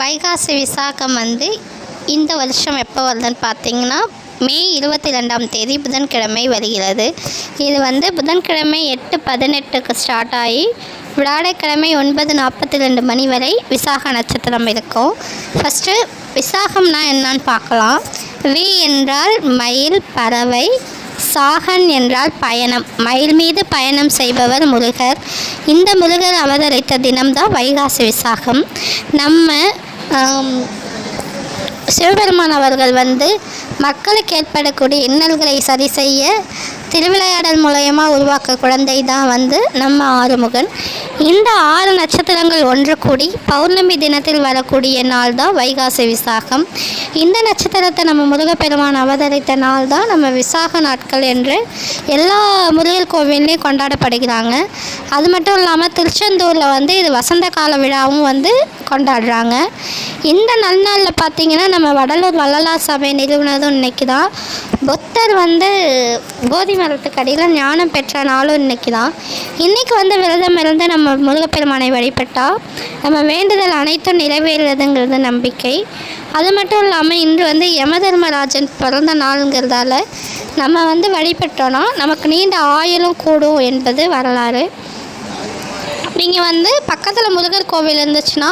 வைகாசி விசாகம் வந்து இந்த வருஷம் எப்போ வருதுன்னு பார்த்தீங்கன்னா மே இருபத்தி ரெண்டாம் தேதி புதன்கிழமை வருகிறது. இது வந்து புதன்கிழமை எட்டு பதினெட்டுக்கு ஸ்டார்ட் ஆகி வியாழக்கிழமை ஒன்பது நாற்பத்தி ரெண்டு மணி வரை விசாக நட்சத்திரம் இருக்கும். ஃபஸ்ட்டு விசாகம்னா என்னன்னு பார்க்கலாம். வி என்றால் மயில் பறவை சாகன் என்றால் பயணம். மயில் மீது பயணம் செய்பவர் முருகர். இந்த முருகர் அவதரித்த தினம்தான் வைகாசி விசாகம். நம்ம சிவபெருமான் அவர்கள் வந்து மக்களுக்கு ஏற்படக்கூடிய இன்னல்களை சரி செய்ய திருவிளையாடல் மூலயமா உருவாக்க குழந்தை தான் வந்து நம்ம ஆறுமுகன். இந்த ஆறு நட்சத்திரங்கள் ஒன்று கூடி பௌர்ணமி தினத்தில் வரக்கூடிய நாள் தான் வைகாசி விசாகம். இந்த நட்சத்திரத்தை நம்ம முருகப்பெருமான் அவதரித்த நாள் தான் நம்ம விசாக நாட்கள் என்று எல்லா முருகர் கோவில்லையும் கொண்டாடப்படுகிறாங்க. அது மட்டும் இல்லாமல் திருச்செந்தூரில் வந்து இது வசந்த கால விழாவும் வந்து கொண்டாடுறாங்க. இந்த நன்னாளில் பார்த்திங்கன்னா நம்ம வடலூர் வள்ளலார் சபை நிறுவனதும் இன்னைக்கு தான் புத்தர் வந்து போதி மரத்துக்கு அடியில் ஞானம் பெற்ற நாளும் இன்னைக்கு தான் இன்றைக்கி வந்து விரதம் இருந்து நம்ம முருகப்பெருமானை வழிபட்டால் நம்ம வேண்டுதல் அனைத்தும் நிறைவேறுறதுங்கிறது நம்பிக்கை. அது மட்டும் இல்லாமல் இன்று வந்து யமதர்மராஜன் பிறந்த நாளுங்கிறதால நம்ம வந்து வழிபட்டோன்னா நமக்கு நீண்ட ஆயுளும் கூடும் என்பது வரலாறு. நீங்கள் வந்து பக்கத்தில் முருகர் கோவில் இருந்துச்சுன்னா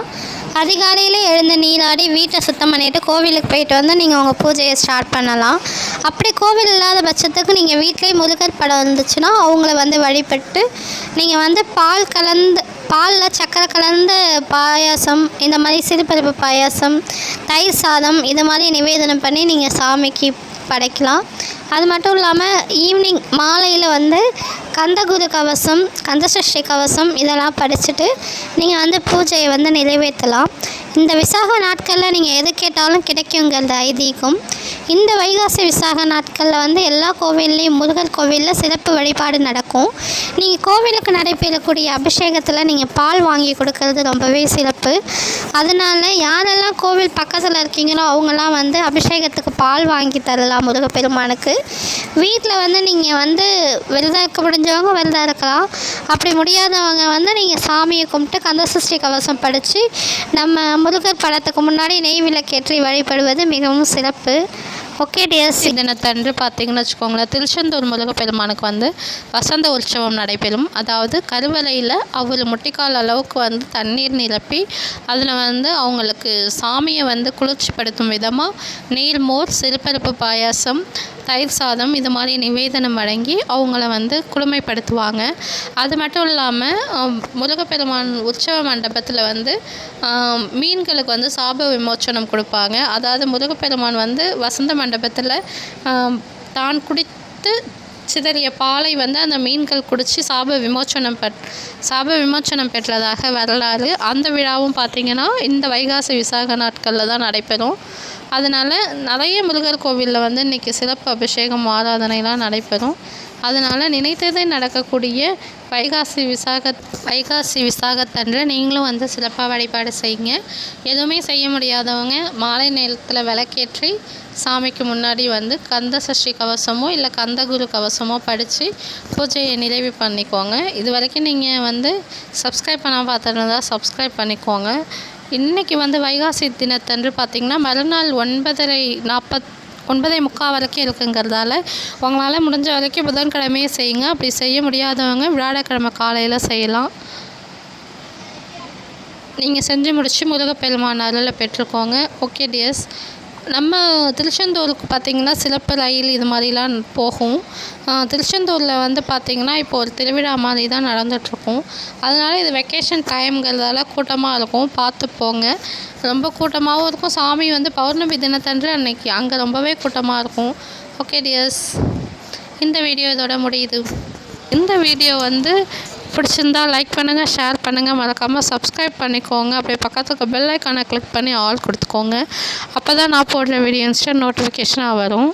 அதிகாலையில் எழுந்து நீராடி வீட்டை சுத்தம் பண்ணிவிட்டு கோவிலுக்கு போயிட்டு வந்து நீங்கள் உங்கள் பூஜையை ஸ்டார்ட் பண்ணலாம். அப்படி கோவில் இல்லாத பட்சத்துக்கு நீங்கள் வீட்டிலே முருகர் படம் இருந்துச்சுன்னா அவங்கள வந்து வழிபட்டு நீங்கள் வந்து பால் கலந்து பாலில் சக்கரை கலந்த பாயாசம் இந்த மாதிரி சிறுபருப்பு பாயாசம் தயிர் சாதம் இது மாதிரி நிவேதனம் பண்ணி நீங்கள் சாமிக்கு படைக்கலாம். அது மட்டும் இல்லாமல் ஈவினிங் மாலையில் வந்து கந்தகுரு கவசம் கந்தசஷ்டி கவசம் இதெல்லாம் படிச்சுட்டு நீங்கள் வந்து பூஜையை வந்து நிறைவேற்றலாம். இந்த விசாக நாட்களில் நீங்கள் எது கேட்டாலும் கிடைக்குங்கிறது ஐதீகம் இந்த வைகாசி விசாக நாட்களில் வந்து எல்லா கோவில்லையும் முருகர் கோவிலில் சிறப்பு வழிபாடு நடக்கும். நீங்கள் கோவிலுக்கு நடைபெறக்கூடிய அபிஷேகத்தில் நீங்கள் பால் வாங்கி கொடுக்கறது ரொம்பவே சிறப்பு. அதனால யாரெல்லாம் கோவில் பக்கத்தில் இருக்கீங்களோ அவங்கெல்லாம் வந்து அபிஷேகத்துக்கு பால் வாங்கி தரலாம் முருகப்பெருமானுக்கு. வீட்டில் வந்து நீங்கள் வந்து விரதம் இருக்க முடிஞ்சவங்க விரதம் இருக்கலாம். அப்படி முடியாதவங்க வந்து நீங்கள் சாமியை கும்பிட்டு கந்தசஷ்டி கவசம் படித்து நம்ம முருகர் படத்துக்கு முன்னாடி நெய் விளக்கேற்றி வழிபடுவது மிகவும் சிறப்பு. ஓகே டியர்ஸ் தினத்தன்று பார்த்தீங்கன்னு வச்சுக்கோங்களேன் திருச்செந்தூர் முருகப்பெருமானுக்கு வந்து வசந்த உற்சவம் நடைபெறும். அதாவது கருவறையில் அவர் முட்டிக்கால் அளவுக்கு வந்து தண்ணீர் நிரப்பி அதில் வந்து அவங்களுக்கு சாமியை வந்து குளிர்ச்சிப்படுத்தும் விதமாக நீர்மோர் சிறுபருப்பு பாயாசம் தயிர் சாதம் இது மாதிரி நிவேதனம் வழங்கி அவங்கள வந்து குளுமைப்படுத்துவாங்க. அது மட்டும் இல்லாமல் முருகப்பெருமான் உற்சவ மண்டபத்தில் வந்து மீன்களுக்கு வந்து சாப விமோச்சனம் கொடுப்பாங்க. அதாவது முருகப்பெருமான் வந்து வசந்த மண்டபத்தில் தான் குடித்து சிதறிய பாலை வந்து அந்த மீன்கள் குடித்து சாப விமோச்சனம் பெற் சாப விமோச்சனம் பெற்றதாக வரலாறு. அந்த விழாவும் பார்த்திங்கன்னா இந்த வைகாசி விசாக நாட்களில் தான் நடைபெறும். அதனால் நிறைய முருகர் கோவிலில் வந்து இன்றைக்கி சிறப்பு அபிஷேகம் ஆராதனைலாம் நடைபெறும். அதனால் நினைத்ததே நடக்கக்கூடிய வைகாசி விசாக வைகாசி விசாகத்தன்று நீங்களும் வந்து சிறப்பாக வழிபாடு செய்யுங்க. எதுவுமே செய்ய முடியாதவங்க மாலை நேரத்தில் விளக்கேற்றி சாமிக்கு முன்னாடி வந்து கந்த சஷ்டி கவசமோ இல்லை கந்தகுரு கவசமோ படித்து பூஜையை நிறைவு பண்ணிக்கோங்க. இது வரைக்கும் நீங்கள் வந்து சப்ஸ்கிரைப் பண்ணால் பார்த்துருந்தா சப்ஸ்கிரைப் பண்ணிக்கோங்க. இன்றைக்கி வந்து வைகாசி தினத்தன்று பார்த்திங்கன்னா மறுநாள் ஒன்பதரை நாற்பத் ஒன்பதே முக்கால் வரைக்கும் இருக்குங்கிறதால உங்களால் முடிஞ்ச வரைக்கும் புதன்கிழமையே செய்யுங்க. அப்படி செய்ய முடியாதவங்க வியாழக்கிழமை காலையில் செய்யலாம். நீங்கள் செஞ்சு முடித்து முருகப்பெருமான் அருளை பெற்றுக்கோங்க. ஓகே டியர்ஸ் நம்ம திருச்செந்தூருக்கு பார்த்திங்கன்னா சிறப்பு ரயில் இது மாதிரிலாம் போகும். திருச்செந்தூரில் வந்து பார்த்திங்கன்னா இப்போ ஒரு திருவிழா மாதிரி தான் நடந்துகிட்ருக்கும் அதனால் இது வெக்கேஷன் டைம்ங்கிறதால கூட்டமாக இருக்கும். பார்த்து போங்க. ரொம்ப கூட்டமாகவும் இருக்கும். சாமி வந்து பௌர்ணமி தினத்தன்று அன்னைக்கு அங்கே ரொம்பவே கூட்டமாக இருக்கும். ஓகே டியர்ஸ் இந்த வீடியோ இதோட முடியுது. இந்த வீடியோ வந்து பிடிச்சிருந்தா லைக் பண்ணுங்கள் ஷேர் பண்ணுங்கள் மறக்காமல் சப்ஸ்கிரைப் பண்ணிக்கோங்க. அப்படியே பக்கத்துக்கு பெல் ஐக்கானை கிளிக் பண்ணி ஆல் கொடுத்துக்கோங்க. அப்போ தான் நான் போடுற வீடியோ இன்ஸ்டன்ட் நோட்டிஃபிகேஷனாக வரும்.